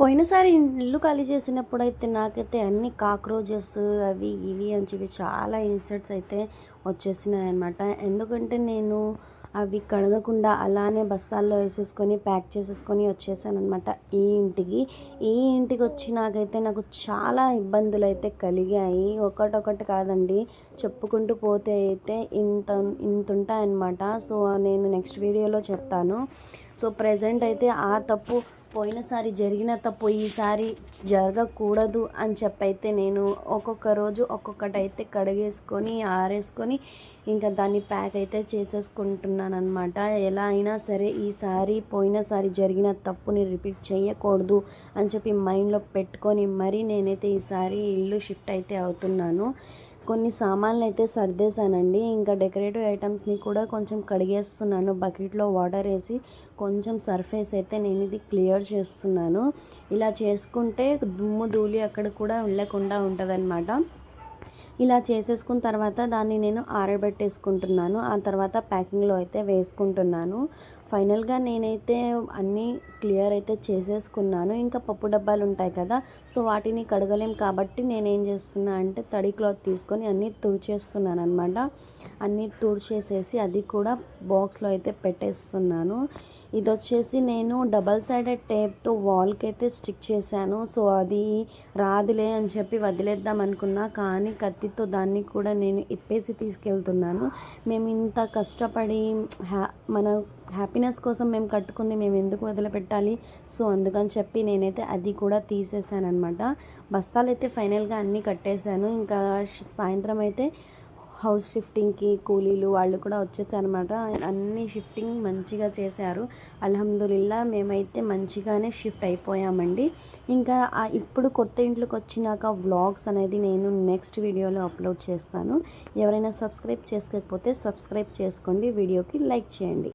పోయినసారి ఇల్లు ఖాళీ చేసినప్పుడు అయితే నాకైతే అన్ని కాక్రోచెస్ అవి ఇవి అని చెప్పి చాలా ఇన్సెక్ట్స్ అయితే వచ్చేసినాయి అనమాట ఎందుకంటే నేను అవి కడగకుండా అలానే బస్తాల్లో వేసేసుకొని ప్యాక్ చేసేసుకొని వచ్చేసాను అనమాట ఈ ఇంటికి. ఈ ఇంటికి వచ్చి నాకైతే నాకు చాలా ఇబ్బందులు అయితే కలిగాయి. ఒకటొకటి కాదండి చెప్పుకుంటూ పోతే అయితే ఇంత ఇంత ఉంటాయన్నమాట సో నేను నెక్స్ట్ వీడియోలో చెప్తాను. సో ప్రజెంట్ అయితే ఆ తప్పు పోయినసారి జరిగిన తప్పు ఈసారి జరగకూడదు అని చెప్పైతే నేను ఒక్కొక్క రోజు ఒక్కొక్కటి అయితే కడిగేసుకొని ఆరేసుకొని ఇంకా దాన్ని ప్యాక్ అయితే చేసేసుకుంటున్నాను అనమాట ఎలా అయినా సరే ఈసారి పోయినసారి జరిగిన తప్పుని రిపీట్ చేయకూడదు అని చెప్పి మైండ్లో పెట్టుకొని మరీ నేనైతే ఈసారి ఇల్లు షిఫ్ట్ అయితే అవుతున్నాను. కొన్ని సామాన్లు అయితే సర్దేశానండి. ఇంకా డెకరేటివ్ ఐటమ్స్ని కూడా కొంచెం కడిగేస్తున్నాను. బకెట్లో వాటర్ వేసి కొంచెం సర్ఫేస్ అయితే నేను ఇది క్లియర్ చేస్తున్నాను. ఇలా చేసుకుంటే దుమ్ము ధూళి అక్కడ కూడా వెళ్ళకుండా ఉంటుంది ఇలా చేసేసుకున్న తర్వాత దాన్ని నేను ఆరబెట్టేసుకుంటున్నాను. ఆ తర్వాత ప్యాకింగ్లో అయితే వేసుకుంటున్నాను. ఫైనల్గా నేనైతే అన్నీ క్లియర్ అయితే చేసేసుకున్నాను. ఇంకా పప్పు డబ్బాలు ఉంటాయి కదా సో వాటిని కడగలేం కాబట్టి నేనేం చేస్తున్నా అంటే తడి క్లాత్ తీసుకొని అన్నీ తుడిచేస్తున్నాను అనమాట అన్నీ తుడిచేసేసి అది కూడా బాక్స్లో అయితే పెట్టేస్తున్నాను. ఇది వచ్చేసి నేను డబల్ సైడెడ్ టేప్తో వాల్కి అయితే స్టిక్ చేశాను. సో అది రాదులే అని చెప్పి వదిలేద్దాం అనుకున్నా కానీ కత్తితో దాన్ని కూడా నేను ఇప్పేసి తీసుకెళ్తున్నాను. మేము ఇంత కష్టపడి హ్యా మన హ్యాపీనెస్ కోసం మేము కట్టుకుంది మేము ఎందుకు వదిలిపెట్టాలి? సో అందుకని చెప్పి నేనైతే అది కూడా తీసేసాను అనమాట బస్తాలు అయితే ఫైనల్గా అన్నీ కట్టేశాను. ఇంకా సాయంత్రం అయితే హౌస్ షిఫ్టింగ్కి కూలీలు వాళ్ళు కూడా వచ్చేసారనమాట అన్ని షిఫ్టింగ్ మంచిగా చేశారు. అల్హమ్దుల్లా మేమైతే మంచిగానే షిఫ్ట్ అయిపోయామండి. ఇంకా ఇప్పుడు కొత్త ఇంట్లోకి వచ్చినాక వ్లాగ్స్ అనేది నేను నెక్స్ట్ వీడియోలో అప్లోడ్ చేస్తాను. ఎవరైనా సబ్స్క్రైబ్ చేసుకోకపోతే సబ్స్క్రైబ్ చేసుకోండి. వీడియోకి లైక్ చేయండి.